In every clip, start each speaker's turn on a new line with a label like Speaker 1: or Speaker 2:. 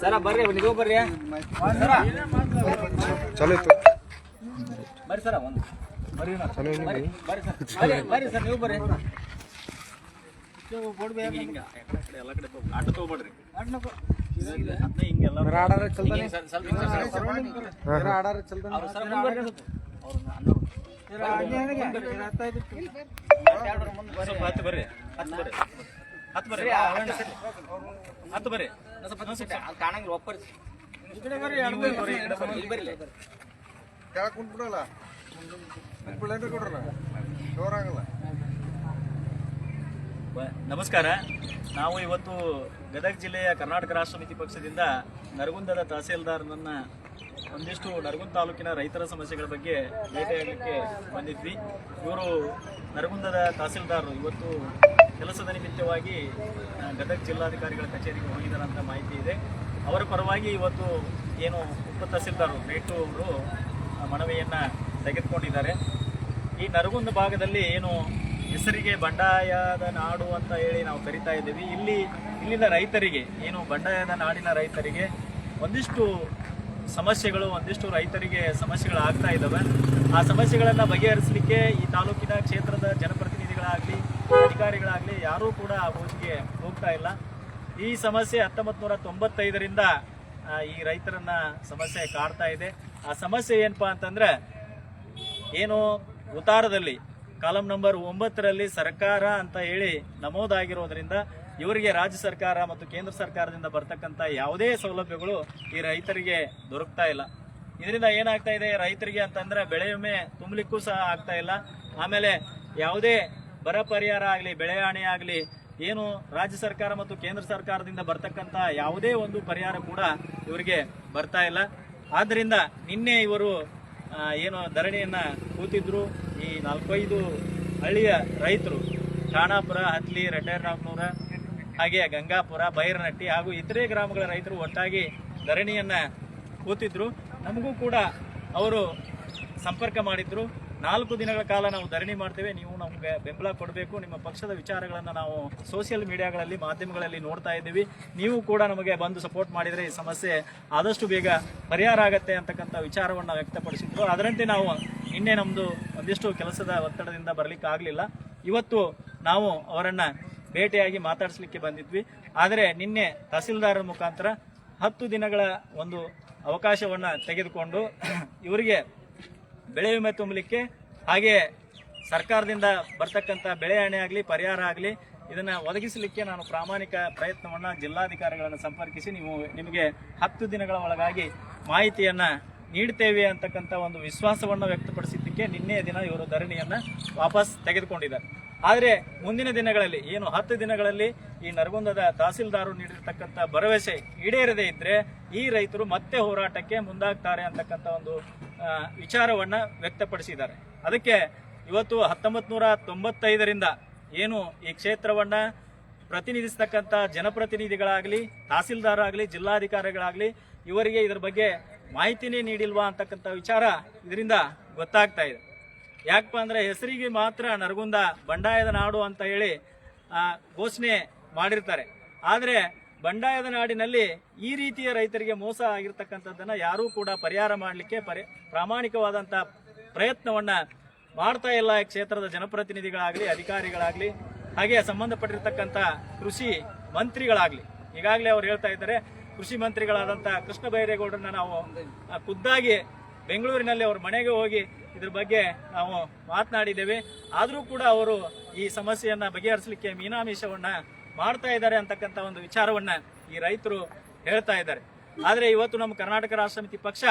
Speaker 1: ಸರ ಬರ್ರಿ ನೀವು ಬರ್ರಿ ಸರ.
Speaker 2: ಚಲೋ ಇತ್ತು.
Speaker 1: ಬರ್ರಿ ಸರ ಒಂದು. ಬರ್ರಿ ಸರ್. ಬರ್ರಿ ಬರ್ರಿ ಸರ್ ನೀವು ಬರ್ರಿ. ಹಿಂಗ ಎಲ್ಲ ಕಡೆ ಅಡ್ಡ ತಗೋಬೇಡ್ರಿ
Speaker 2: ಆಡಾರ ಚಲ್ತಾನೆ. ಆಡಾರ ಚಲ್ತಾನೆ
Speaker 1: ಬರ್ರಿ ಹತ್ತು ಬರ್ರಿ. ಹತ್ತು ಬರ್ರಿ. ಹತ್ತು ಬರ್ರಿ. ಬರ್ರಿ. ಕಾಣಂಗಿಲ್ಲ ಇಲ್ಲಿ
Speaker 2: ಕೆಳಗೆ ಕುಂತ್ಬಿಡಲ್ಲ. ಕೊಡ್ರಲ್ಲ ಜೋರಾಗಲ್ಲ.
Speaker 1: ನಮಸ್ಕಾರ. ನಾವು ಇವತ್ತು ಗದಗ ಜಿಲ್ಲೆಯ ಕರ್ನಾಟಕ ರಾಷ್ಟ್ರ ಸಮಿತಿ ಪಕ್ಷದಿಂದ ನರಗುಂದದ ತಹಸೀಲ್ದಾರ್ನನ್ನ ಒಂದಿಷ್ಟು ನರಗುಂದ ತಾಲೂಕಿನ ರೈತರ ಸಮಸ್ಯೆಗಳ ಬಗ್ಗೆ ಭೇಟಿಯಾಗಲಿಕ್ಕೆ ಬಂದಿದ್ವಿ. ಇವರು ನರಗುಂದದ ತಹಸೀಲ್ದಾರರು. ಇವತ್ತು ಕೆಲಸದ ನಿಮಿತ್ತವಾಗಿ ಗದಗ ಜಿಲ್ಲಾಧಿಕಾರಿಗಳ ಕಚೇರಿಗೆ ಹೋಗಿದ್ದಾರೆ ಮಾಹಿತಿ ಇದೆ. ಅವರ ಪರವಾಗಿ ಇವತ್ತು ಏನು ಉಪ ತಹಸೀಲ್ದಾರ್ ಬೇಟು ಅವರು ಮನವಿಯನ್ನ ತೆಗೆದುಕೊಂಡಿದ್ದಾರೆ. ಈ ನರಗುಂದ ಭಾಗದಲ್ಲಿ ಏನು ಹೆಸರಿಗೆ ಬಂಡಾಯದ ನಾಡು ಅಂತ ಹೇಳಿ ನಾವು ಕರಿತಾ ಇದ್ದೀವಿ. ಇಲ್ಲಿ, ಇಲ್ಲಿನ ರೈತರಿಗೆ, ಏನು ಬಂಡಾಯದ ನಾಡಿನ ರೈತರಿಗೆ ಒಂದಿಷ್ಟು ಸಮಸ್ಯೆಗಳು, ಒಂದಿಷ್ಟು ರೈತರಿಗೆ ಸಮಸ್ಯೆಗಳು ಆಗ್ತಾ ಇದ್ದಾವೆ. ಆ ಸಮಸ್ಯೆಗಳನ್ನು ಬಗೆಹರಿಸಲಿಕ್ಕೆ ಈ ತಾಲೂಕಿನ ಕ್ಷೇತ್ರದ ಜನಪ್ರತಿನಿಧಿಗಳಾಗಲಿ ಅಧಿಕಾರಿಗಳಾಗಲಿ ಯಾರೂ ಕೂಡ ಆ ಭೂಮಿಗೆ ಹೋಗ್ತಾ ಇಲ್ಲ. ಈ ಸಮಸ್ಯೆ ಹತ್ತೊಂಬತ್ತು ನೂರ ತೊಂಬತ್ತೈದರಿಂದ ಈ ರೈತರನ್ನ ಸಮಸ್ಯೆ ಕಾಡ್ತಾ ಇದೆ. ಆ ಸಮಸ್ಯೆ ಏನಪ್ಪಾ ಅಂತಂದ್ರೆ, ಏನು ಉತಾರದಲ್ಲಿ ಕಾಲಂ ನಂಬರ್ ಒಂಬತ್ತರಲ್ಲಿ ಸರ್ಕಾರ ಅಂತ ಹೇಳಿ ನಮೂದಾಗಿರೋದ್ರಿಂದ, ಇವರಿಗೆ ರಾಜ್ಯ ಸರ್ಕಾರ ಮತ್ತು ಕೇಂದ್ರ ಸರ್ಕಾರದಿಂದ ಬರ್ತಕ್ಕಂಥ ಯಾವುದೇ ಸೌಲಭ್ಯಗಳು ಈ ರೈತರಿಗೆ ದೊರಕ್ತಾ ಇಲ್ಲ. ಇದರಿಂದ ಏನಾಗ್ತಾ ಇದೆ, ರೈತರಿಗೆ ಅಂತಂದ್ರೆ ಬೆಳೆ ವಿಮೆ ತುಂಬಲಿಕ್ಕೂ ಸಹ ಆಗ್ತಾ ಇಲ್ಲ. ಆಮೇಲೆ ಯಾವುದೇ ಬರ ಪರಿಹಾರ ಆಗಲಿ, ಬೆಳೆ ಹಾನಿ ಆಗಲಿ, ಏನು ರಾಜ್ಯ ಸರ್ಕಾರ ಮತ್ತು ಕೇಂದ್ರ ಸರ್ಕಾರದಿಂದ ಬರ್ತಕ್ಕಂಥ ಯಾವುದೇ ಒಂದು ಪರಿಹಾರ ಕೂಡ ಇವರಿಗೆ ಬರ್ತಾ ಇಲ್ಲ. ಆದ್ದರಿಂದ ನಿನ್ನೆ ಇವರು ಏನು ಧರಣಿಯನ್ನು ಕೂತಿದ್ರು. ಈ ನಾಲ್ಕೈದು ಹಳ್ಳಿಯ ರೈತರು ಚಾಣಾಪುರ ಹತ್ಲಿ, ರೆಡ್ಡೇರ್ನಾಗ್ನೂರ, ಹಾಗೆ ಗಂಗಾಪುರ, ಬೈರನಟ್ಟಿ ಹಾಗೂ ಇತರೆ ಗ್ರಾಮಗಳ ರೈತರು ಒಟ್ಟಾಗಿ ಧರಣಿಯನ್ನು ಕೂತಿದ್ರು. ನಮಗೂ ಕೂಡ ಅವರು ಸಂಪರ್ಕ ಮಾಡಿದ್ರು. ನಾಲ್ಕು ದಿನಗಳ ಕಾಲ ನಾವು ಧರಣಿ ಮಾಡ್ತೇವೆ. ನೀವು ನಮಗೆ ಬೆಂಬಲ ಕೊಡಬೇಕು. ನಿಮ್ಮ ಪಕ್ಷದ ವಿಚಾರಗಳನ್ನು ನಾವು ಸೋಷಿಯಲ್ ಮೀಡಿಯಾಗಳಲ್ಲಿ ಮಾಧ್ಯಮಗಳಲ್ಲಿ ನೋಡ್ತಾ ಇದ್ದೀವಿ. ನೀವು ಕೂಡ ನಮಗೆ ಬಂದು ಸಪೋರ್ಟ್ ಮಾಡಿದರೆ ಈ ಸಮಸ್ಯೆ ಆದಷ್ಟು ಬೇಗ ಪರಿಹಾರ ಆಗತ್ತೆ ಅಂತಕ್ಕಂಥ ವಿಚಾರವನ್ನು ವ್ಯಕ್ತಪಡಿಸಿದ್ರು. ಅದರಂತೆ ನಾವು ನಿನ್ನೆ ನಮ್ಮದು ಒಂದಿಷ್ಟು ಕೆಲಸದ ಒತ್ತಡದಿಂದ ಬರಲಿಕ್ಕೆ ಆಗಲಿಲ್ಲ. ಇವತ್ತು ನಾವು ಅವರನ್ನು ಭೇಟಿಯಾಗಿ ಮಾತಾಡಿಸ್ಲಿಕ್ಕೆ ಬಂದಿದ್ವಿ. ಆದರೆ ನಿನ್ನೆ ತಹಸೀಲ್ದಾರರ ಮುಖಾಂತರ ಹತ್ತು ದಿನಗಳ ಒಂದು ಅವಕಾಶವನ್ನು ತೆಗೆದುಕೊಂಡು ಇವರಿಗೆ ಬೆಳೆ ವಿಮೆ ತುಂಬಲಿಕ್ಕೆ ಹಾಗೆ ಸರ್ಕಾರದಿಂದ ಬರ್ತಕ್ಕಂಥ ಬೆಳೆ ಹಾನಿ ಆಗಲಿ, ಪರಿಹಾರ ಆಗಲಿ, ಇದನ್ನು ಒದಗಿಸಲಿಕ್ಕೆ ನಾನು ಪ್ರಾಮಾಣಿಕ ಪ್ರಯತ್ನವನ್ನು ಜಿಲ್ಲಾಧಿಕಾರಿಗಳನ್ನು ಸಂಪರ್ಕಿಸಿ ನೀವು ನಿಮಗೆ ಹತ್ತು ದಿನಗಳ ಒಳಗಾಗಿ ಮಾಹಿತಿಯನ್ನು ನೀಡ್ತೇವೆ ಅಂತಕ್ಕಂಥ ಒಂದು ವಿಶ್ವಾಸವನ್ನು ವ್ಯಕ್ತಪಡಿಸಿದ್ದಕ್ಕೆ ನಿನ್ನೆಯ ದಿನ ಇವರು ಧರಣಿಯನ್ನು ವಾಪಸ್ ತೆಗೆದುಕೊಂಡಿದ್ದಾರೆ. ಆದರೆ ಮುಂದಿನ ದಿನಗಳಲ್ಲಿ, ಏನು ಹತ್ತು ದಿನಗಳಲ್ಲಿ ಈ ನರಗುಂದದ ತಹಸೀಲ್ದಾರರು ನೀಡಿರ್ತಕ್ಕಂಥ ಭರವಸೆ ಈಡೇರದೇ ಇದ್ದರೆ ಈ ರೈತರು ಮತ್ತೆ ಹೋರಾಟಕ್ಕೆ ಮುಂದಾಗ್ತಾರೆ ಅಂತಕ್ಕಂಥ ಒಂದು ವಿಚಾರವನ್ನ ವ್ಯಕ್ತಪಡಿಸಿದ್ದಾರೆ. ಅದಕ್ಕೆ ಇವತ್ತು ಹತ್ತೊಂಬತ್ ನೂರ ತೊಂಬತ್ತೈದರಿಂದ ಏನು ಈ ಕ್ಷೇತ್ರವನ್ನ ಪ್ರತಿನಿಧಿಸ್ತಕ್ಕಂಥ ಜನಪ್ರತಿನಿಧಿಗಳಾಗಲಿ ತಹಸೀಲ್ದಾರ್ ಆಗಲಿ ಜಿಲ್ಲಾಧಿಕಾರಿಗಳಾಗಲಿ, ಇವರಿಗೆ ಇದರ ಬಗ್ಗೆ ಮಾಹಿತಿನೇ ನೀಡಿಲ್ವಾ ಅಂತಕ್ಕಂಥ ವಿಚಾರ ಇದರಿಂದ ಗೊತ್ತಾಗ್ತಾ ಇದೆ. ಯಾಕಪ್ಪ ಅಂದರೆ ಹೆಸರಿಗೆ ಮಾತ್ರ ನರಗುಂದ ಬಂಡಾಯದ ನಾಡು ಅಂತ ಹೇಳಿ ಘೋಷಣೆ ಮಾಡಿರ್ತಾರೆ. ಆದರೆ ಬಂಡಾಯದ ನಾಡಿನಲ್ಲಿ ಈ ರೀತಿಯ ರೈತರಿಗೆ ಮೋಸ ಆಗಿರ್ತಕ್ಕಂಥದ್ದನ್ನು ಯಾರೂ ಕೂಡ ಪರಿಹಾರ ಮಾಡಲಿಕ್ಕೆ ಪರಿ ಪ್ರಾಮಾಣಿಕವಾದಂಥ ಪ್ರಯತ್ನವನ್ನು ಮಾಡ್ತಾ ಇಲ್ಲ ಕ್ಷೇತ್ರದ ಜನಪ್ರತಿನಿಧಿಗಳಾಗಲಿ, ಅಧಿಕಾರಿಗಳಾಗಲಿ, ಹಾಗೆ ಸಂಬಂಧಪಟ್ಟಿರ್ತಕ್ಕಂಥ ಕೃಷಿ ಮಂತ್ರಿಗಳಾಗಲಿ. ಈಗಾಗಲೇ ಅವ್ರು ಹೇಳ್ತಾ ಇದ್ದಾರೆ, ಕೃಷಿ ಮಂತ್ರಿಗಳಾದಂಥ ಕೃಷ್ಣ ಬೈರೇಗೌಡರನ್ನ ನಾವು ಖುದ್ದಾಗಿ ಬೆಂಗಳೂರಿನಲ್ಲಿ ಅವ್ರ ಮನೆಗೆ ಹೋಗಿ ಇದ್ರ ಬಗ್ಗೆ ನಾವು ಮಾತನಾಡಿದ್ದೇವೆ. ಆದರೂ ಕೂಡ ಅವರು ಈ ಸಮಸ್ಯೆಯನ್ನು ಬಗೆಹರಿಸಲಿಕ್ಕೆ ಮೀನಾಮೀಷವನ್ನ ಮಾಡ್ತಾ ಇದ್ದಾರೆ ಅಂತಕ್ಕಂಥ ಒಂದು ವಿಚಾರವನ್ನ ಈ ರೈತರು ಹೇಳ್ತಾ ಇದ್ದಾರೆ. ಆದ್ರೆ ಇವತ್ತು ನಮ್ಮ ಕರ್ನಾಟಕ ರಾಷ್ಟ್ರ ಸಮಿತಿ ಪಕ್ಷ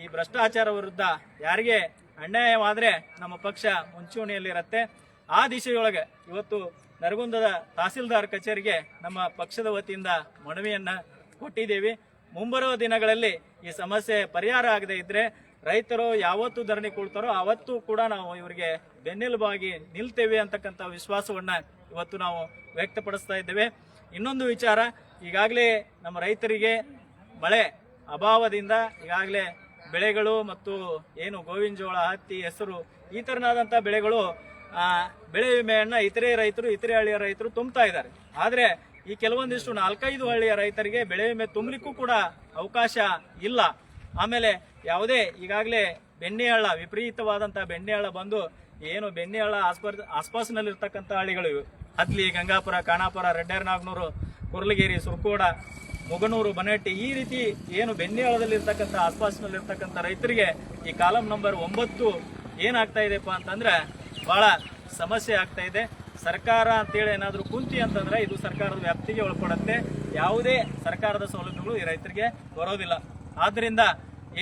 Speaker 1: ಈ ಭ್ರಷ್ಟಾಚಾರ ವಿರುದ್ಧ ಯಾರಿಗೆ ಅನ್ಯಾಯವಾದ್ರೆ ನಮ್ಮ ಪಕ್ಷ ಮುಂಚೂಣಿಯಲ್ಲಿರುತ್ತೆ. ಆ ದಿಶೆಯೊಳಗೆ ಇವತ್ತು ನರಗುಂದದ ತಹಸೀಲ್ದಾರ್ ಕಚೇರಿಗೆ ನಮ್ಮ ಪಕ್ಷದ ವತಿಯಿಂದ ಮನವಿಯನ್ನ ಕೊಟ್ಟಿದ್ದೇವೆ. ಮುಂಬರುವ ದಿನಗಳಲ್ಲಿ ಈ ಸಮಸ್ಯೆ ಪರಿಹಾರ ಆಗದೆ ಇದ್ರೆ ರೈತರು ಯಾವತ್ತು ಧರಣಿ ಕೊಡ್ತಾರೋ ಅವತ್ತು ಕೂಡ ನಾವು ಇವರಿಗೆ ಬೆನ್ನೆಲುಬಾಗಿ ನಿಲ್ತೇವೆ ಅಂತಕ್ಕಂಥ ವಿಶ್ವಾಸವನ್ನ ಇವತ್ತು ನಾವು ವ್ಯಕ್ತಪಡಿಸ್ತಾ ಇದ್ದೇವೆ. ಇನ್ನೊಂದು ವಿಚಾರ, ಈಗಾಗಲೇ ನಮ್ಮ ರೈತರಿಗೆ ಮಳೆ ಅಭಾವದಿಂದ, ಈಗಾಗಲೇ ಬೆಳೆಗಳು ಮತ್ತು ಏನು ಗೋವಿನ ಜೋಳ, ಹತ್ತಿ, ಹೆಸರು, ಈ ಥರನಾದಂಥ ಬೆಳೆಗಳು ಬೆಳೆ ವಿಮೆಯನ್ನು ಇತರೆ ರೈತರು, ಇತರೆ ಹಳ್ಳಿಯ ರೈತರು ತುಂಬ್ತಾ ಇದ್ದಾರೆ. ಆದರೆ ಈ ಕೆಲವೊಂದಿಷ್ಟು ನಾಲ್ಕೈದು ಹಳ್ಳಿಯ ರೈತರಿಗೆ ಬೆಳೆ ವಿಮೆ ತುಂಬಲಿಕ್ಕೂ ಕೂಡ ಅವಕಾಶ ಇಲ್ಲ. ಆಮೇಲೆ ಯಾವುದೇ ಈಗಾಗಲೇ ಬೆಣ್ಣೆಹಳ್ಳ ವಿಪರೀತವಾದಂಥ ಬೆಣ್ಣೆಹಳ್ಳ ಬಂದು ಏನು ಬೆಣ್ಣೆಹಳ್ಳ ಆಸ್ಪಾಸ್ ಆಸ್ಪಾಸ್ನಲ್ಲಿರ್ತಕ್ಕಂಥ ಹಳ್ಳಿಗಳು ಇವು. ಹದ್ಲಿ ಗಂಗಾಪುರ ಖಾನಾಪುರ ರೆಡ್ಡೇರ್ನಾಗ್ನೂರು ಕುರ್ಲಗೇರಿ, ಸುರ್ಕೋಡ, ಮುಗನೂರು ಬನಹಟ್ಟಿ ಈ ರೀತಿ ಏನು ಬೆಣ್ಣೆಹಳ್ಳದಲ್ಲಿರ್ತಕ್ಕಂಥ ಆಸ್ಪಾಸ್ನಲ್ಲಿರ್ತಕ್ಕಂಥ ರೈತರಿಗೆ ಈ ಕಾಲಂ ನಂಬರ್ ಒಂಬತ್ತು ಏನಾಗ್ತಾ ಇದೆಪ್ಪ ಅಂತಂದ್ರೆ ಬಹಳ ಸಮಸ್ಯೆ ಆಗ್ತಾ ಇದೆ. ಸರ್ಕಾರ ಅಂತೇಳಿ ಏನಾದರೂ ಕುಂತಿ ಅಂತಂದ್ರೆ ಇದು ಸರ್ಕಾರದ ವ್ಯಾಪ್ತಿಗೆ ಒಳಪಡುತ್ತೆ. ಯಾವುದೇ ಸರ್ಕಾರದ ಸೌಲಭ್ಯಗಳು ಈ ರೈತರಿಗೆ ಬರೋದಿಲ್ಲ. ಆದ್ದರಿಂದ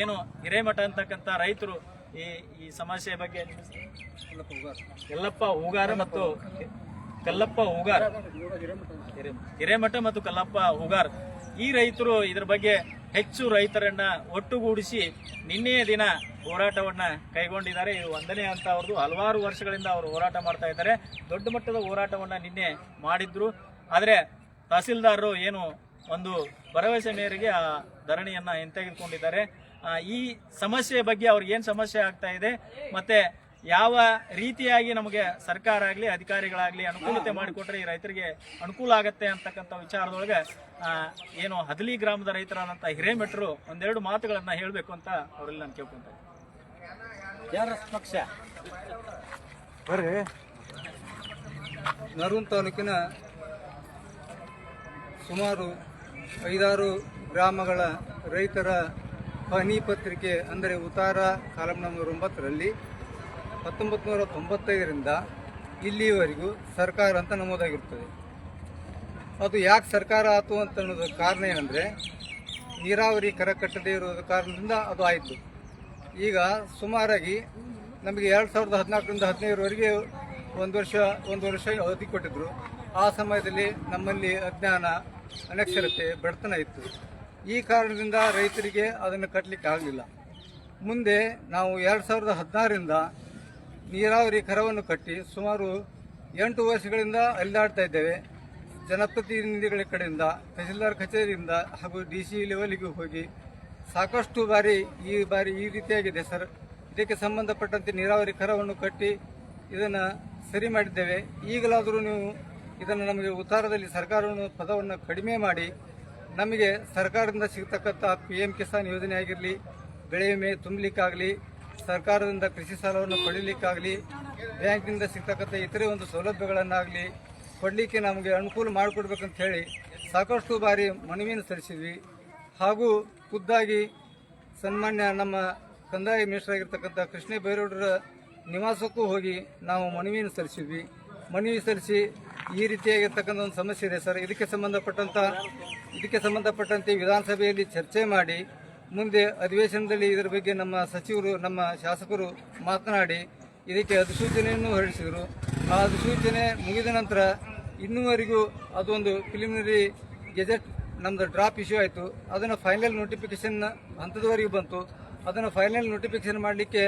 Speaker 1: ಏನು ಹಿರೇಮಠ ಅಂತಕ್ಕಂಥ ರೈತರು ಈ ಈ ಸಮಸ್ಯೆ ಬಗ್ಗೆ ಎಲ್ಲಪ್ಪ ಹೂಗಾರ. ಮತ್ತು ಕಲ್ಲಪ್ಪ ಹೂಗಾರ್. ಹಿರೇ- ಹಿರೇಮಠ ಮತ್ತು ಕಲ್ಲಪ್ಪ ಹೂಗಾರ್. ಈ ರೈತರು ಇದರ ಬಗ್ಗೆ ಹೆಚ್ಚು ರೈತರನ್ನ ಒಟ್ಟುಗೂಡಿಸಿ ನಿನ್ನೆಯ ದಿನ ಹೋರಾಟವನ್ನ ಕೈಗೊಂಡಿದ್ದಾರೆ. ಇದು ಒಂದನೇ ಅಂತ ಅವ್ರದ್ದು ಹಲವಾರು ವರ್ಷಗಳಿಂದ ಅವರು ಹೋರಾಟ ಮಾಡ್ತಾ ಇದ್ದಾರೆ. ದೊಡ್ಡ ಮಟ್ಟದ ಹೋರಾಟವನ್ನ ನಿನ್ನೆ ಮಾಡಿದ್ರು. ಆದ್ರೆ ತಹಸೀಲ್ದಾರರು ಏನು ಒಂದು ಭರವಸೆ ಮೇರೆಗೆ ಆ ಧರಣಿಯನ್ನ ಹಿಂತೆಗೆದುಕೊಂಡಿದ್ದಾರೆ. ಈ ಸಮಸ್ಯೆ ಬಗ್ಗೆ ಅವ್ರಿಗೆ ಏನು ಸಮಸ್ಯೆ ಆಗ್ತಾ ಇದೆ ಮತ್ತೆ ಯಾವ ರೀತಿಯಾಗಿ ನಮಗೆ ಸರ್ಕಾರ ಆಗಲಿ ಅಧಿಕಾರಿಗಳಾಗಲಿ ಅನುಕೂಲತೆ ಮಾಡಿಕೊಟ್ರೆ ಈ ರೈತರಿಗೆ ಅನುಕೂಲ ಆಗತ್ತೆ ಅಂತಕ್ಕಂಥ ವಿಚಾರದೊಳಗೆ ಆ, ಏನು ಹದಲಿ ಗ್ರಾಮದ ರೈತರಾದಂಥ ಹಿರೇಮೆಟ್ರು ಒಂದೆರಡು ಮಾತುಗಳನ್ನು ಹೇಳಬೇಕು ಅಂತ ಅವರಲ್ಲಿ ನಾನು ಕೇಳ್ಕೊಂತ ಪಕ್ಷ?
Speaker 2: ಬರ್ರಿ.
Speaker 3: ನರೂನ್ ತಾಲೂಕಿನ ಸುಮಾರು ಐದಾರು ಗ್ರಾಮಗಳ ರೈತರ ಹನಿ ಪತ್ರಿಕೆ ಅಂದರೆ ಉತ್ತಾರ ಕಾಲಂ ನಂಬರ್ ಒಂಬತ್ತರಲ್ಲಿ ಹತ್ತೊಂಬತ್ತು ನೂರ ತೊಂಬತ್ತೈದರಿಂದ ಇಲ್ಲಿವರೆಗೂ ಸರ್ಕಾರ ಅಂತ ನಮೂದಾಗಿರ್ತದೆ. ಅದು ಯಾಕೆ ಸರ್ಕಾರ ಆಯಿತು ಅಂತ ಅನ್ನೋದು ಕಾರಣ ಏನಂದರೆ, ನೀರಾವರಿ ಕರ ಕಟ್ಟದೇ ಇರೋದ ಕಾರಣದಿಂದ ಅದು ಆಯಿತು. ಈಗ ಸುಮಾರಾಗಿ ನಮಗೆ ಎರಡು ಸಾವಿರದ ಹದಿನಾಲ್ಕರಿಂದ ಹದಿನೈದರವರೆಗೆ ಒಂದು ವರ್ಷ ಒಂದು ವರ್ಷ ಅವಧಿ ಕೊಟ್ಟಿದ್ದರು ಆ ಸಮಯದಲ್ಲಿ ನಮ್ಮಲ್ಲಿ ಅಜ್ಞಾನ, ಅನಕ್ಷರತೆ, ಬಡತನ ಇತ್ತು. ಈ ಕಾರಣದಿಂದ ರೈತರಿಗೆ ಅದನ್ನು ಕಟ್ಟಲಿಕ್ಕೆ ಆಗಲಿಲ್ಲ. ಮುಂದೆ ನಾವು ಎರಡು ಸಾವಿರದ ಹದಿನಾರರಿಂದ ನೀರಾವರಿ ಕರವನ್ನು ಕಟ್ಟಿ ಸುಮಾರು ಎಂಟು ವರ್ಷಗಳಿಂದ ಅಲ್ಲಾಡ್ತಾ ಇದ್ದೇವೆ. ಜನಪ್ರತಿನಿಧಿಗಳ ಕಡೆಯಿಂದ, ತಹಸೀಲ್ದಾರ್ ಕಚೇರಿಯಿಂದ ಹಾಗೂ ಡಿ ಸಿ ಲೆವೆಲ್ಗೂ ಹೋಗಿ ಸಾಕಷ್ಟು ಬಾರಿ ಈ ಬಾರಿ ಈ ರೀತಿಯಾಗಿದೆ ಸರ್. ಇದಕ್ಕೆ ಸಂಬಂಧಪಟ್ಟಂತೆ ನೀರಾವರಿ ಕರವನ್ನು ಕಟ್ಟಿ ಇದನ್ನು ಸರಿ ಮಾಡಿದ್ದೇವೆ. ಈಗಲಾದರೂ ನೀವು ಇದನ್ನು ನಮಗೆ ಉತ್ತಾರದಲ್ಲಿ ಸರ್ಕಾರವನ್ನು ಪದವನ್ನು ಕಡಿಮೆ ಮಾಡಿ ನಮಗೆ ಸರ್ಕಾರದಿಂದ ಸಿಗ್ತಕ್ಕಂಥ ಪಿ ಎಂ ಕಿಸಾನ್ ಯೋಜನೆ ಆಗಿರಲಿ, ಬೆಳೆ ವಿಮೆ ತುಂಬಲಿಕ್ಕಾಗಲಿ, ಸರ್ಕಾರದಿಂದ ಕೃಷಿ ಸಾಲವನ್ನು ಪಡೀಲಿಕ್ಕಾಗಲಿ, ಬ್ಯಾಂಕ್ನಿಂದ ಸಿಗ್ತಕ್ಕಂಥ ಇತರೆ ಒಂದು ಸೌಲಭ್ಯಗಳನ್ನಾಗಲಿ ಕೊಡಲಿಕ್ಕೆ ನಮಗೆ ಅನುಕೂಲ ಮಾಡಿಕೊಡ್ಬೇಕಂತ ಹೇಳಿ ಸಾಕಷ್ಟು ಬಾರಿ ಮನವಿಯನ್ನು ಸಲ್ಲಿಸಿದ್ವಿ. ಹಾಗೂ ಖುದ್ದಾಗಿ ಸನ್ಮಾನ್ಯ ನಮ್ಮ ಕಂದಾಯ ಮಿನಿಸ್ಟರ್ ಕೃಷ್ಣ ಬೈರೇಗೌಡರ ನಿವಾಸಕ್ಕೂ ಹೋಗಿ ನಾವು ಮನವಿಯನ್ನು ಸಲ್ಲಿಸಿದ್ವಿ. ಮನವಿ ಸಲ್ಲಿಸಿ ಈ ರೀತಿಯಾಗಿರ್ತಕ್ಕಂಥ ಒಂದು ಸಮಸ್ಯೆ ಇದೆ ಸರ್. ಇದಕ್ಕೆ ಸಂಬಂಧಪಟ್ಟಂಥ ಇದಕ್ಕೆ ಸಂಬಂಧಪಟ್ಟಂತೆ ವಿಧಾನಸಭೆಯಲ್ಲಿ ಚರ್ಚೆ ಮಾಡಿ, ಮುಂದೆ ಅಧಿವೇಶನದಲ್ಲಿ ಇದರ ಬಗ್ಗೆ ನಮ್ಮ ಸಚಿವರು, ನಮ್ಮ ಶಾಸಕರು ಮಾತನಾಡಿ ಇದಕ್ಕೆ ಅಧಿಸೂಚನೆಯನ್ನು ಹೊರಡಿಸಿದರು. ಆ ಅಧಿಸೂಚನೆ ಮುಗಿದ ನಂತರ ಇನ್ನೂವರೆಗೂ ಅದೊಂದು ಪ್ರಿಲಿಮಿನರಿ ಗೆಜೆಟ್ ನಮ್ಮದು ಡ್ರಾಪ್ ಇಶ್ಯೂ ಆಯಿತು. ಅದನ್ನು ಫೈನಲ್ ನೋಟಿಫಿಕೇಶನ್ ಹಂತದವರೆಗೆ ಬಂತು. ಅದನ್ನು ಫೈನಲ್ ನೋಟಿಫಿಕೇಶನ್ ಮಾಡಲಿಕ್ಕೆ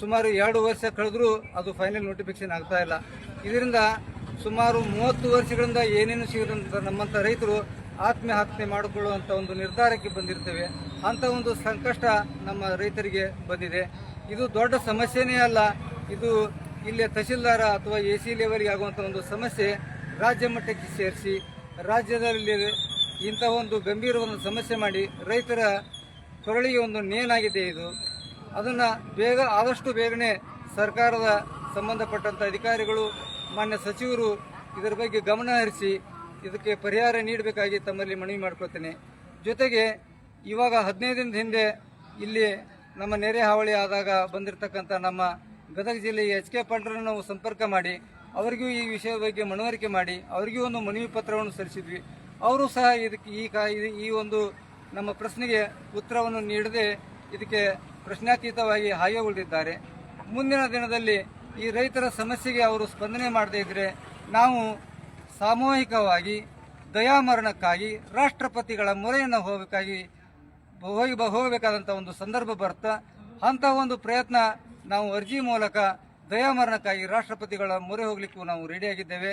Speaker 3: ಸುಮಾರು ಎರಡು ವರ್ಷ ಕಳೆದರೂ ಅದು ಫೈನಲ್ ನೋಟಿಫಿಕೇಶನ್ ಆಗ್ತಾಯಿಲ್ಲ ಇದರಿಂದ ಸುಮಾರು ಮೂವತ್ತು ವರ್ಷಗಳಿಂದ ಏನೇನು ಸಿಗದಂತ ನಮ್ಮಂಥ ರೈತರು ಆತ್ಮಹತ್ಯೆ ಮಾಡಿಕೊಳ್ಳುವಂಥ ಒಂದು ನಿರ್ಧಾರಕ್ಕೆ ಬಂದಿರ್ತೇವೆ. ಅಂಥ ಒಂದು ಸಂಕಷ್ಟ ನಮ್ಮ ರೈತರಿಗೆ ಬಂದಿದೆ. ಇದು ದೊಡ್ಡ ಸಮಸ್ಯೆನೇ ಅಲ್ಲ. ಇದು ಇಲ್ಲಿ ತಹಶೀಲ್ದಾರ ಅಥವಾ ಎ ಸಿ ಲೆವೆಲ್ಗೆ ಆಗುವಂಥ ಒಂದು ಸಮಸ್ಯೆ ರಾಜ್ಯ ಮಟ್ಟಕ್ಕೆ ಸೇರಿಸಿ, ರಾಜ್ಯದಲ್ಲಿ ಇಂಥ ಒಂದು ಗಂಭೀರವಾದ ಸಮಸ್ಯೆ ಮಾಡಿ ರೈತರ ಕೊರಳಿಗೆ ಒಂದು ನೇನಾಗಿದೆ ಇದು. ಅದನ್ನು ಬೇಗ, ಆದಷ್ಟು ಬೇಗನೆ ಸರ್ಕಾರದ ಸಂಬಂಧಪಟ್ಟಂಥ ಅಧಿಕಾರಿಗಳು ಮಾನ್ಯ ಸಚಿವರು ಇದರ ಬಗ್ಗೆ ಗಮನ ಹರಿಸಿ ಇದಕ್ಕೆ ಪರಿಹಾರ ನೀಡಬೇಕಾಗಿ ತಮ್ಮಲ್ಲಿ ಮನವಿ ಮಾಡ್ಕೊಳ್ತೇನೆ. ಜೊತೆಗೆ ಇವಾಗ ಹದಿನೈದು ದಿನದ ಹಿಂದೆ ಇಲ್ಲಿ ನಮ್ಮ ನೆರೆ ಹಾವಳಿ ಆದಾಗ ಬಂದಿರತಕ್ಕಂಥ ನಮ್ಮ ಗದಗ ಜಿಲ್ಲೆಯ ಎಚ್ ಕೆ ಪಾಂಡ್ರನ್ನು ಸಂಪರ್ಕ ಮಾಡಿ, ಅವರಿಗೂ ಈ ವಿಷಯದ ಬಗ್ಗೆ ಮನವರಿಕೆ ಮಾಡಿ, ಅವರಿಗೂ ಒಂದು ಮನವಿ ಪತ್ರವನ್ನು ಸಲ್ಲಿಸಿದ್ವಿ. ಅವರು ಸಹ ಇದಕ್ಕೆ ಈ ಕಾ ಈ ಒಂದು ನಮ್ಮ ಪ್ರಶ್ನೆಗೆ ಉತ್ತರವನ್ನು ನೀಡದೆ ಇದಕ್ಕೆ ಪ್ರಶ್ನಾತೀತವಾಗಿ ಹಾಗೆ ಉಳಿದಿದ್ದಾರೆ. ಮುಂದಿನ ದಿನದಲ್ಲಿ ಈ ರೈತರ ಸಮಸ್ಯೆಗೆ ಅವರು ಸ್ಪಂದನೆ ಮಾಡದೇ ಇದ್ದರೆ ನಾವು ಸಾಮೂಹಿಕವಾಗಿ ದಯಾಮರಣಕ್ಕಾಗಿ ರಾಷ್ಟ್ರಪತಿಗಳ ಮೊರೆಯನ್ನು ಹೋಗಬೇಕಾಗಿ ಹೋಗಿ ಹೋಗಬೇಕಾದಂಥ ಒಂದು ಸಂದರ್ಭ ಬರ್ತಾ ಅಂಥ ಒಂದು ಪ್ರಯತ್ನ ನಾವು ಅರ್ಜಿ ಮೂಲಕ ದಯಾಮರಣಕ್ಕಾಗಿ ರಾಷ್ಟ್ರಪತಿಗಳ ಮೊರೆ ಹೋಗಲಿಕ್ಕೂ ನಾವು ರೆಡಿಯಾಗಿದ್ದೇವೆ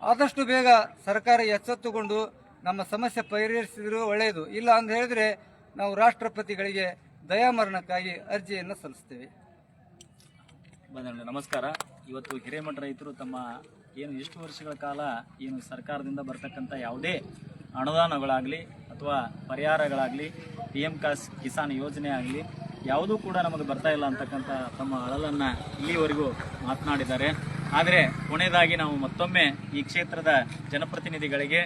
Speaker 3: ಆದಷ್ಟು ಬೇಗ ಸರ್ಕಾರ ಎಚ್ಚೆತ್ತುಕೊಂಡು ನಮ್ಮ ಸಮಸ್ಯೆ ಪರಿಹರಿಸಿದ್ರೂ ಒಳ್ಳೆಯದು ಇಲ್ಲ ಅಂತ ಹೇಳಿದ್ರೆ ನಾವು ರಾಷ್ಟ್ರಪತಿಗಳಿಗೆ ದಯಾಮರಣಕ್ಕಾಗಿ ಅರ್ಜಿಯನ್ನು ಸಲ್ಲಿಸ್ತೇವೆ.
Speaker 1: ಬಂಧುಗಳೇ ನಮಸ್ಕಾರ. ಇವತ್ತು ಹಿರೇಮಠ ರೈತರು ತಮ್ಮ ಏನು ಎಷ್ಟು ವರ್ಷಗಳ ಕಾಲ ಏನು ಸರ್ಕಾರದಿಂದ ಬರ್ತಕ್ಕಂಥ ಯಾವುದೇ ಅನುದಾನಗಳಾಗಲಿ ಅಥವಾ ಪರಿಹಾರಗಳಾಗಲಿ ಪಿ ಎಂ ಕಾಸ್ ಕಿಸಾನ್ ಯೋಜನೆ ಆಗಲಿ, ಯಾವುದೂ ಕೂಡ ನಮಗೆ ಬರ್ತಾ ಇಲ್ಲ ಅಂತಕ್ಕಂಥ ತಮ್ಮ ಅಳಲನ್ನು ಇಲ್ಲಿವರೆಗೂ ಮಾತನಾಡಿದ್ದಾರೆ. ಆದರೆ ಕೊನೆಯದಾಗಿ ನಾವು ಮತ್ತೊಮ್ಮೆ ಈ ಕ್ಷೇತ್ರದ ಜನಪ್ರತಿನಿಧಿಗಳಿಗೆ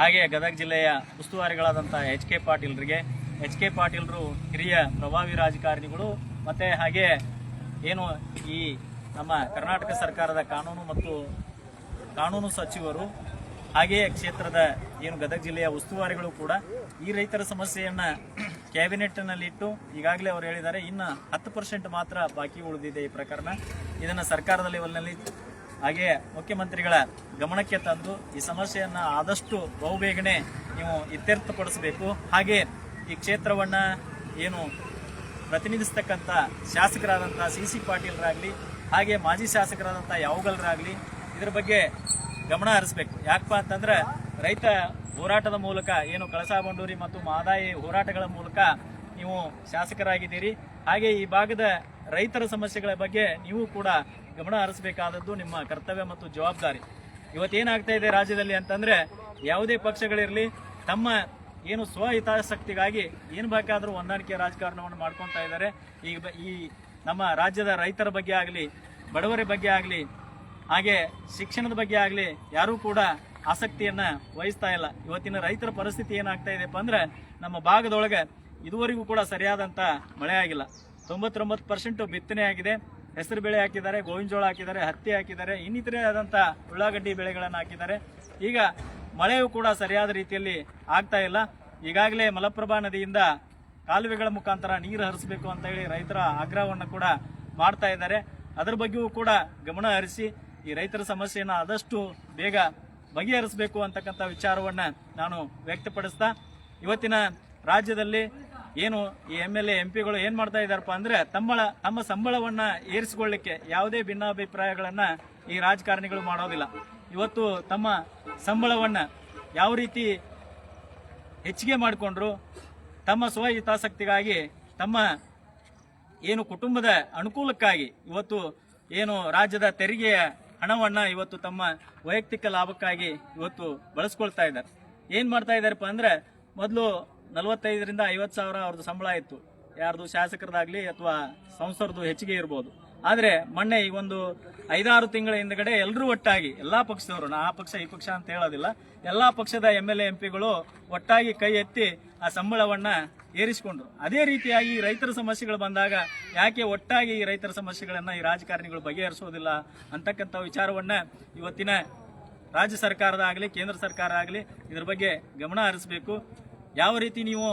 Speaker 1: ಹಾಗೆ ಗದಗ ಜಿಲ್ಲೆಯ ಉಸ್ತುವಾರಿಗಳಾದಂಥ ಎಚ್ ಕೆ ಪಾಟೀಲ್ರಿಗೆ, ಎಚ್ ಕೆ ಪಾಟೀಲ್ರು ಹಿರಿಯ ಪ್ರಭಾವಿ ರಾಜಕಾರಣಿಗಳು, ಮತ್ತು ಹಾಗೆ ಏನು ಈ ನಮ್ಮ ಕರ್ನಾಟಕ ಸರ್ಕಾರದ ಕಾನೂನು ಮತ್ತು ಕಾನೂನು ಸಚಿವರು, ಹಾಗೆಯೇ ಕ್ಷೇತ್ರದ ಏನು ಗದಗ ಜಿಲ್ಲೆಯ ಉಸ್ತುವಾರಿಗಳು ಕೂಡ ಈ ರೈತರ ಸಮಸ್ಯೆಯನ್ನು ಕ್ಯಾಬಿನೆಟ್ನಲ್ಲಿಟ್ಟು ಈಗಾಗಲೇ ಅವರು ಹೇಳಿದ್ದಾರೆ, ಇನ್ನು ಹತ್ತು ಪರ್ಸೆಂಟ್ ಮಾತ್ರ ಬಾಕಿ ಉಳಿದಿದೆ ಈ ಪ್ರಕರಣ. ಇದನ್ನು ಸರ್ಕಾರದ ಲೆವೆಲ್ನಲ್ಲಿ ಹಾಗೆ ಮುಖ್ಯಮಂತ್ರಿಗಳ ಗಮನಕ್ಕೆ ತಂದು ಈ ಸಮಸ್ಯೆಯನ್ನು ಆದಷ್ಟು ಬಹುಬೇಗನೆ ನೀವು ಇತ್ಯರ್ಥಪಡಿಸಬೇಕು. ಹಾಗೆ ಈ ಕ್ಷೇತ್ರವನ್ನು ಏನು ಪ್ರತಿನಿಧಿಸ್ತಕ್ಕಂಥ ಶಾಸಕರಾದಂಥ ಸಿ ಸಿ ಪಾಟೀಲ್ರಾಗಲಿ, ಹಾಗೆ ಮಾಜಿ ಶಾಸಕರಾದಂಥ ಯಾವಗಲ್ರಾಗಲಿ, ಇದ್ರ ಬಗ್ಗೆ ಗಮನ ಹರಿಸಬೇಕು. ಯಾಕಪ್ಪ ಅಂತಂದ್ರೆ ರೈತ ಹೋರಾಟದ ಮೂಲಕ ಏನು ಕಳಸಾ ಬಂಡೂರಿ ಮತ್ತು ಮಾದಾಯಿ ಹೋರಾಟಗಳ ಮೂಲಕ ನೀವು ಶಾಸಕರಾಗಿದ್ದೀರಿ. ಹಾಗೆ ಈ ಭಾಗದ ರೈತರ ಸಮಸ್ಯೆಗಳ ಬಗ್ಗೆ ನೀವು ಕೂಡ ಗಮನ ಹರಿಸಬೇಕಾದದ್ದು ನಿಮ್ಮ ಕರ್ತವ್ಯ ಮತ್ತು ಜವಾಬ್ದಾರಿ. ಇವತ್ತೇನಾಗ್ತಾ ಇದೆ ರಾಜ್ಯದಲ್ಲಿ ಅಂತಂದ್ರೆ ಯಾವುದೇ ಪಕ್ಷಗಳಿರಲಿ, ತಮ್ಮ ಏನು ಸ್ವಹಿತಾಸಕ್ತಿಗಾಗಿ ಏನು ಬೇಕಾದರೂ ಹೊಂದಾಣಿಕೆ ರಾಜಕಾರಣವನ್ನು ಮಾಡ್ಕೊತಾ ಇದ್ದಾರೆ. ಈಗ ಈ ನಮ್ಮ ರಾಜ್ಯದ ರೈತರ ಬಗ್ಗೆ ಆಗಲಿ, ಬಡವರ ಬಗ್ಗೆ ಆಗಲಿ, ಹಾಗೆ ಶಿಕ್ಷಣದ ಬಗ್ಗೆ ಆಗಲಿ ಯಾರೂ ಕೂಡ ಆಸಕ್ತಿಯನ್ನು ವಹಿಸ್ತಾ ಇಲ್ಲ. ಇವತ್ತಿನ ರೈತರ ಪರಿಸ್ಥಿತಿ ಏನಾಗ್ತಾ ಇದೆಪ್ಪ ಅಂದ್ರೆ ನಮ್ಮ ಭಾಗದೊಳಗೆ ಇದುವರೆಗೂ ಕೂಡ ಸರಿಯಾದಂಥ ಮಳೆ ಆಗಿಲ್ಲ. ತೊಂಬತ್ತೊಂಬತ್ತು ಪರ್ಸೆಂಟು ಬಿತ್ತನೆ ಆಗಿದೆ. ಹೆಸರು ಬೆಳೆ ಹಾಕಿದ್ದಾರೆ, ಗೋವಿನ ಜೋಳ ಹಾಕಿದ್ದಾರೆ, ಹತ್ತಿ ಹಾಕಿದ್ದಾರೆ, ಇನ್ನಿತರೇ ಆದಂಥ ಉಳ್ಳಾಗಡ್ಡಿ ಬೆಳೆಗಳನ್ನು ಹಾಕಿದ್ದಾರೆ. ಈಗ ಮಳೆಯೂ ಕೂಡ ಸರಿಯಾದ ರೀತಿಯಲ್ಲಿ ಆಗ್ತಾ ಇಲ್ಲ. ಈಗಾಗಲೇ ಮಲಪ್ರಭಾ ನದಿಯಿಂದ ಕಾಲುವೆಗಳ ಮುಖಾಂತರ ನೀರು ಹರಿಸಬೇಕು ಅಂತ ಹೇಳಿ ರೈತರ ಆಗ್ರಹವನ್ನು ಕೂಡ ಮಾಡ್ತಾ ಇದ್ದಾರೆ. ಅದರ ಬಗ್ಗೆಯೂ ಕೂಡ ಗಮನ ಹರಿಸಿ ಈ ರೈತರ ಸಮಸ್ಯೆಯನ್ನು ಆದಷ್ಟು ಬೇಗ ಬಗೆಹರಿಸಬೇಕು ಅಂತಕ್ಕಂಥ ವಿಚಾರವನ್ನು ನಾನು ವ್ಯಕ್ತಪಡಿಸ್ತಾ ಇವತ್ತಿನ ರಾಜ್ಯದಲ್ಲಿ ಏನು ಈ ಎಂ ಎಲ್ ಎ, ಎಂ ಪಿಗಳು ಏನು ಮಾಡ್ತಾ ಇದ್ದಾರಪ್ಪ ಅಂದರೆ ತಮ್ಮ ತಮ್ಮ ಸಂಬಳವನ್ನು ಏರಿಸಿಕೊಳ್ಳಿಕ್ಕೆ ಯಾವುದೇ ಭಿನ್ನಾಭಿಪ್ರಾಯಗಳನ್ನು ಈ ರಾಜಕಾರಣಿಗಳು ಮಾಡೋದಿಲ್ಲ. ಇವತ್ತು ತಮ್ಮ ಸಂಬಳವನ್ನು ಯಾವ ರೀತಿ ಹೆಚ್ಚಿಗೆ ಮಾಡಿಕೊಂಡ್ರು, ತಮ್ಮ ಸ್ವಹಿತಾಸಕ್ತಿಗಾಗಿ ತಮ್ಮ ಏನು ಕುಟುಂಬದ ಅನುಕೂಲಕ್ಕಾಗಿ ಇವತ್ತು ಏನು ರಾಜ್ಯದ ತೆರಿಗೆಯ ಹಣವನ್ನು ಇವತ್ತು ತಮ್ಮ ವೈಯಕ್ತಿಕ ಲಾಭಕ್ಕಾಗಿ ಇವತ್ತು ಬಳಸ್ಕೊಳ್ತಾ ಇದ್ದಾರೆ. ಏನು ಮಾಡ್ತಾ ಇದ್ದಾರಪ್ಪ ಅಂದ್ರೆ, ಮೊದಲು ನಲವತ್ತೈದರಿಂದ ಐವತ್ತು ಸಾವಿರ ಅವ್ರದ್ದು ಸಂಬಳ ಇತ್ತು. ಯಾರ್ದು ಶಾಸಕರದಾಗಲಿ ಅಥವಾ ಸಂಸ್ಥರದ್ದು ಹೆಚ್ಚಿಗೆ ಇರ್ಬೋದು. ಆದ್ರೆ ಮೊನ್ನೆ ಈ ಒಂದು ಐದಾರು ತಿಂಗಳ ಹಿಂದ್ಗಡೆ ಎಲ್ಲರೂ ಒಟ್ಟಾಗಿ, ಎಲ್ಲಾ ಪಕ್ಷದವರು, ನಾ ಆ ಪಕ್ಷ, ಈ ಪಕ್ಷ ಅಂತ ಹೇಳೋದಿಲ್ಲ, ಎಲ್ಲಾ ಪಕ್ಷದ ಎಂ ಎಲ್ ಎಂ ಪಿಗಳು ಒಟ್ಟಾಗಿ ಕೈ ಎತ್ತಿ ಆ ಸಂಬಳವನ್ನು ಏರಿಸಿಕೊಂಡ್ರು. ಅದೇ ರೀತಿಯಾಗಿ ರೈತರ ಸಮಸ್ಯೆಗಳು ಬಂದಾಗ ಯಾಕೆ ಒಟ್ಟಾಗಿ ಈ ರೈತರ ಸಮಸ್ಯೆಗಳನ್ನ ಈ ರಾಜಕಾರಣಿಗಳು ಬಗೆಹರಿಸೋದಿಲ್ಲ ಅಂತಕ್ಕಂಥ ವಿಚಾರವನ್ನ ಇವತ್ತಿನ ರಾಜ್ಯ ಸರ್ಕಾರದ ಆಗಲಿ, ಕೇಂದ್ರ ಸರ್ಕಾರ ಆಗಲಿ ಇದ್ರ ಬಗ್ಗೆ ಗಮನ ಹರಿಸಬೇಕು. ಯಾವ ರೀತಿ ನೀವು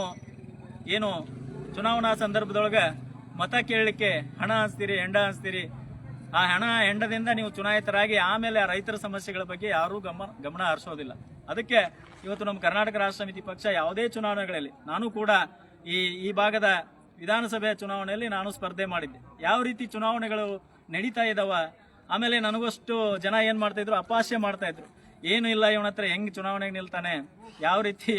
Speaker 1: ಏನು ಚುನಾವಣಾ ಸಂದರ್ಭದೊಳಗೆ ಮತ ಕೇಳಲಿಕ್ಕೆ ಹಣ ಹಂಚ್ತೀರಿ, ಹೆಂಡ ಹಂಚ್ತೀರಿ? ಆ ಹಣ ಹೆಂಡದಿಂದ ನೀವು ಚುನಾಯಿತರಾಗಿ ಆಮೇಲೆ ಆ ರೈತರ ಸಮಸ್ಯೆಗಳ ಬಗ್ಗೆ ಯಾರೂ ಗಮನ ಗಮನ ಹರಿಸೋದಿಲ್ಲ. ಅದಕ್ಕೆ ಇವತ್ತು ನಮ್ಮ ಕರ್ನಾಟಕ ರಾಷ್ಟ್ರ ಸಮಿತಿ ಪಕ್ಷ ಯಾವುದೇ ಚುನಾವಣೆಗಳಲ್ಲಿ, ನಾನು ಕೂಡ ಈ ಈ ಭಾಗದ ವಿಧಾನಸಭೆ ಚುನಾವಣೆಯಲ್ಲಿ ನಾನು ಸ್ಪರ್ಧೆ ಮಾಡಿದ್ದೆ. ಯಾವ ರೀತಿ ಚುನಾವಣೆಗಳು ನಡೀತಾ ಇದ್ದಾವ ಆಮೇಲೆ ನನಗಷ್ಟು ಜನ ಏನು ಮಾಡ್ತಾ ಇದ್ರು? ಅಪಹಾಸ್ಯ ಮಾಡ್ತಾ ಇದ್ರು. ಏನು ಇಲ್ಲ, ಇವನ ಹತ್ರ ಹೆಂಗ್ ಚುನಾವಣೆಗೆ ನಿಲ್ತಾನೆ? ಯಾವ ರೀತಿ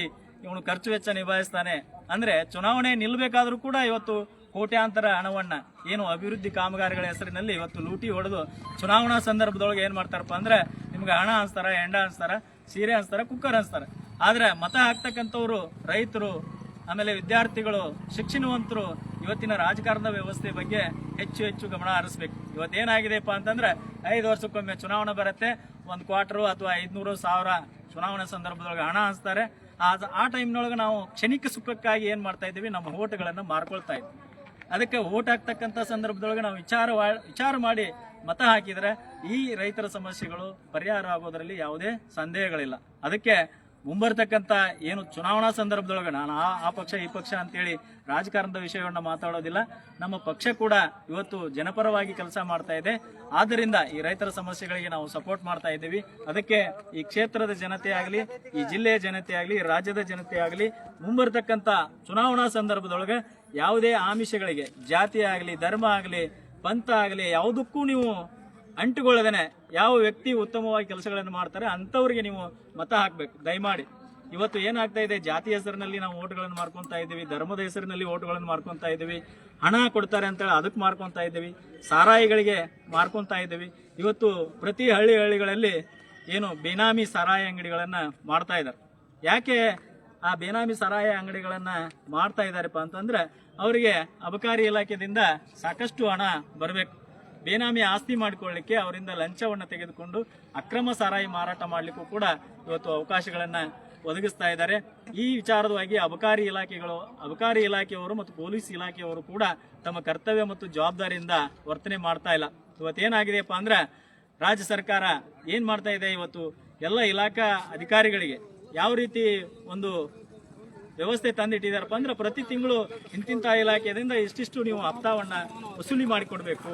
Speaker 1: ಇವನು ಖರ್ಚು ವೆಚ್ಚ ನಿಭಾಯಿಸ್ತಾನೆ? ಅಂದ್ರೆ ಚುನಾವಣೆ ನಿಲ್ಬೇಕಾದ್ರೂ ಕೂಡ ಇವತ್ತು ಕೋಟ್ಯಾಂತರ ಹಣವನ್ನ ಏನು ಅಭಿವೃದ್ಧಿ ಕಾಮಗಾರಿಗಳ ಹೆಸರಿನಲ್ಲಿ ಇವತ್ತು ಲೂಟಿ ಹೊಡೆದು ಚುನಾವಣಾ ಸಂದರ್ಭದೊಳಗೆ ಏನ್ ಮಾಡ್ತಾರಪ್ಪ ಅಂದ್ರೆ ನಿಮ್ಗೆ ಹಣ ಹಂಚ್ತಾರ, ಹೆಂಡ ಹಂಚ್ತಾರ, ಸೀರೆ ಹಂಚ್ತಾರ, ಕುಕ್ಕರ್ ಹಂಚ್ತಾರ. ಆದ್ರೆ ಮತ ಹಾಕ್ತಕ್ಕಂಥವ್ರು, ರೈತರು, ಆಮೇಲೆ ವಿದ್ಯಾರ್ಥಿಗಳು, ಶಿಕ್ಷಣವಂತರು ಇವತ್ತಿನ ರಾಜಕಾರಣದ ವ್ಯವಸ್ಥೆ ಬಗ್ಗೆ ಹೆಚ್ಚು ಹೆಚ್ಚು ಗಮನ ಹರಿಸ್ಬೇಕು. ಇವತ್ತು ಏನಾಗಿದೆಪ್ಪ ಅಂತಂದ್ರೆ ಐದು ವರ್ಷಕ್ಕೊಮ್ಮೆ ಚುನಾವಣೆ ಬರುತ್ತೆ, ಒಂದು ಕ್ವಾರ್ಟರು ಅಥವಾ ಐದ್ನೂರು ಸಾವಿರ ಚುನಾವಣೆ ಸಂದರ್ಭದೊಳಗೆ ಹಣ ಹಂಚ್ತಾರೆ. ಆ ಟೈಮ್ನೊಳಗೆ ನಾವು ಕ್ಷಣಿಕ ಸುಖಕ್ಕಾಗಿ ಏನು ಮಾಡ್ತಾ ಇದ್ದೀವಿ? ನಮ್ಮ ಓಟ್ಗಳನ್ನು ಮಾರ್ಕೊಳ್ತಾ ಇದ್ವಿ ಅದಕ್ಕೆ ಓಟ್ ಹಾಕ್ತಕ್ಕಂಥ ಸಂದರ್ಭದೊಳಗೆ ನಾವು ವಿಚಾರ ವಿಚಾರ ಮಾಡಿ ಮತ ಹಾಕಿದ್ರೆ ಈ ರೈತರ ಸಮಸ್ಯೆಗಳು ಪರಿಹಾರ ಆಗೋದರಲ್ಲಿ ಯಾವುದೇ ಸಂದೇಹಗಳಿಲ್ಲ. ಅದಕ್ಕೆ ಮುಂಬರ್ತಕ್ಕಂಥ ಏನು ಚುನಾವಣಾ ಸಂದರ್ಭದೊಳಗೆ ನಾನು ಆ ಆ ಪಕ್ಷ ಈ ಪಕ್ಷ ಅಂತೇಳಿ ರಾಜಕಾರಣದ ವಿಷಯವನ್ನು ಮಾತಾಡೋದಿಲ್ಲ. ನಮ್ಮ ಪಕ್ಷ ಕೂಡ ಇವತ್ತು ಜನಪರವಾಗಿ ಕೆಲಸ ಮಾಡ್ತಾ ಇದೆ. ಆದ್ದರಿಂದ ಈ ರೈತರ ಸಮಸ್ಯೆಗಳಿಗೆ ನಾವು ಸಪೋರ್ಟ್ ಮಾಡ್ತಾ ಇದ್ದೀವಿ. ಅದಕ್ಕೆ ಈ ಕ್ಷೇತ್ರದ ಜನತೆ ಆಗಲಿ, ಈ ಜಿಲ್ಲೆಯ ಜನತೆ ಆಗಲಿ, ರಾಜ್ಯದ ಜನತೆ ಆಗಲಿ ಮುಂಬರ್ತಕ್ಕಂಥ ಚುನಾವಣಾ ಸಂದರ್ಭದೊಳಗೆ ಯಾವುದೇ ಆಮಿಷಗಳಿಗೆ, ಜಾತಿ ಆಗಲಿ, ಧರ್ಮ ಆಗಲಿ, ಪಂಥ ಆಗಲಿ, ಯಾವುದಕ್ಕೂ ನೀವು ಅಂಟುಕೊಳ್ಳದೇನೆ ಯಾವ ವ್ಯಕ್ತಿ ಉತ್ತಮವಾಗಿ ಕೆಲಸಗಳನ್ನು ಮಾಡ್ತಾರೆ, ಅಂಥವ್ರಿಗೆ ನೀವು ಮತ ಹಾಕಬೇಕು. ದಯಮಾಡಿ. ಇವತ್ತು ಏನಾಗ್ತಾ ಇದೆ? ಜಾತಿ ಹೆಸರಿನಲ್ಲಿ ನಾವು ಓಟ್ಗಳನ್ನು ಮಾಡ್ಕೊತಾ ಇದ್ದೀವಿ, ಧರ್ಮದ ಹೆಸರಿನಲ್ಲಿ ಓಟ್ಗಳನ್ನು ಮಾಡ್ಕೊತಾ ಇದ್ದೀವಿ, ಹಣ ಕೊಡ್ತಾರೆ ಅಂತೇಳಿ ಅದಕ್ಕೆ ಮಾಡ್ಕೊತಾ ಇದ್ದೀವಿ, ಸಾರಾಯಿಗಳಿಗೆ ಮಾರ್ಕೊತಾ ಇದ್ದೀವಿ. ಇವತ್ತು ಪ್ರತಿ ಹಳ್ಳಿ ಹಳ್ಳಿಗಳಲ್ಲಿ ಏನು ಬೇನಾಮಿ ಸಾರಾಯಿ ಅಂಗಡಿಗಳನ್ನು ಮಾಡ್ತಾ ಇದ್ದಾರೆ. ಯಾಕೆ ಆ ಬೇನಾಮಿ ಸರಾಯ ಅಂಗಡಿಗಳನ್ನು ಮಾಡ್ತಾ ಇದ್ದಾರಪ್ಪ ಅಂತಂದ್ರೆ ಅವರಿಗೆ ಅಬಕಾರಿ ಇಲಾಖೆದಿಂದ ಸಾಕಷ್ಟು ಹಣ ಬರಬೇಕು. ಬೇನಾಮಿ ಆಸ್ತಿ ಮಾಡಿಕೊಳ್ಳಿಕ್ಕೆ ಅವರಿಂದ ಲಂಚವನ್ನು ತೆಗೆದುಕೊಂಡು ಅಕ್ರಮ ಸಾರಾಯಿ ಮಾರಾಟ ಮಾಡಲಿಕ್ಕೂ ಕೂಡ ಇವತ್ತು ಅವಕಾಶಗಳನ್ನು ಒದಗಿಸ್ತಾ ಇದ್ದಾರೆ. ಈ ವಿಚಾರವಾಗಿ ಅಬಕಾರಿ ಇಲಾಖೆಗಳು, ಅಬಕಾರಿ ಇಲಾಖೆಯವರು ಮತ್ತು ಪೊಲೀಸ್ ಇಲಾಖೆಯವರು ಕೂಡ ತಮ್ಮ ಕರ್ತವ್ಯ ಮತ್ತು ಜವಾಬ್ದಾರಿಯಿಂದ ವರ್ತನೆ ಮಾಡ್ತಾ ಇಲ್ಲ. ಇವತ್ತೇನಾಗಿದೆಯಪ್ಪ ಅಂದ್ರೆ ರಾಜ್ಯ ಸರ್ಕಾರ ಏನ್ ಮಾಡ್ತಾ ಇದೆ ಇವತ್ತು? ಎಲ್ಲ ಇಲಾಖಾ ಅಧಿಕಾರಿಗಳಿಗೆ ಯಾವ ರೀತಿ ಒಂದು ವ್ಯವಸ್ಥೆ ತಂದಿಟ್ಟಿದಾರಪ್ಪ ಅಂದ್ರೆ ಪ್ರತಿ ತಿಂಗಳು ಇಂತಿಂತ ಇಲಾಖೆಯಿಂದ ಇಷ್ಟಿಷ್ಟು ನೀವು ಹಪ್ತಾವನ್ನ ವಸೂಲಿ ಮಾಡಿಕೊಡ್ಬೇಕು.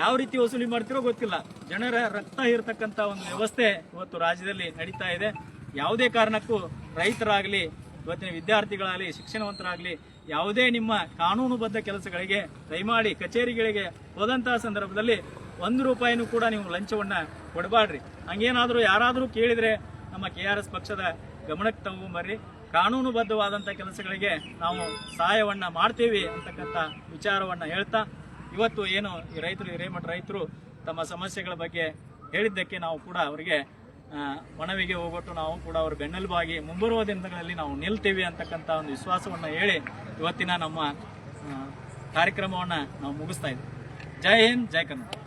Speaker 1: ಯಾವ ರೀತಿ ವಸೂಲಿ ಮಾಡ್ತಿರೋ ಗೊತ್ತಿಲ್ಲ. ಜನರ ರಕ್ತ ಇರತಕ್ಕಂತ ಒಂದು ವ್ಯವಸ್ಥೆ ಇವತ್ತು ರಾಜ್ಯದಲ್ಲಿ ನಡೀತಾ ಇದೆ. ಯಾವುದೇ ಕಾರಣಕ್ಕೂ ರೈತರಾಗಲಿ, ಇವತ್ತಿನ ವಿದ್ಯಾರ್ಥಿಗಳಾಗಲಿ, ಶಿಕ್ಷಣವಂತರಾಗಲಿ, ಯಾವುದೇ ನಿಮ್ಮ ಕಾನೂನುಬದ್ಧ ಕೆಲಸಗಳಿಗೆ ದಯಮಾಡಿ ಕಚೇರಿಗಳಿಗೆ ಹೋದಂತಹ ಸಂದರ್ಭದಲ್ಲಿ ಒಂದು ರೂಪಾಯಿನೂ ಕೂಡ ನೀವು ಲಂಚವನ್ನ ಕೊಡಬಾಡ್ರಿ. ಹಂಗೇನಾದ್ರೂ ಯಾರಾದರೂ ಕೇಳಿದ್ರೆ ನಮ್ಮ ಕೆ ಆರ್ ಎಸ್ ಪಕ್ಷದ ಗಮನಕ್ಕೆ ತಗೊಂಬರ್ರಿ ಕಾನೂನುಬದ್ಧವಾದಂಥ ಕೆಲಸಗಳಿಗೆ ನಾವು ಸಹಾಯವನ್ನು ಮಾಡ್ತೀವಿ ಅಂತಕ್ಕಂಥ ವಿಚಾರವನ್ನು ಹೇಳ್ತಾ, ಇವತ್ತು ಏನು ಈ ರೈತರು, ಹಿರೇಮಠ ರೈತರು ತಮ್ಮ ಸಮಸ್ಯೆಗಳ ಬಗ್ಗೆ ಹೇಳಿದ್ದಕ್ಕೆ ನಾವು ಕೂಡ ಅವರಿಗೆ ಮನವಿಗೆ ಹೋಗೊಟ್ಟು ನಾವು ಕೂಡ ಅವ್ರ ಬೆನ್ನೆಲುಬಾಗಿ ಮುಂಬರುವ ದಿನಗಳಲ್ಲಿ ನಾವು ನಿಲ್ತೇವೆ ಅಂತಕ್ಕಂಥ ಒಂದು ವಿಶ್ವಾಸವನ್ನು ಹೇಳಿ ಇವತ್ತಿನ ನಮ್ಮ ಕಾರ್ಯಕ್ರಮವನ್ನು ನಾವು ಮುಗಿಸ್ತಾ ಇದ್ದೀವಿ ಜೈ ಹಿಂದ್, ಜೈ ಕರ್ನಾಟಕ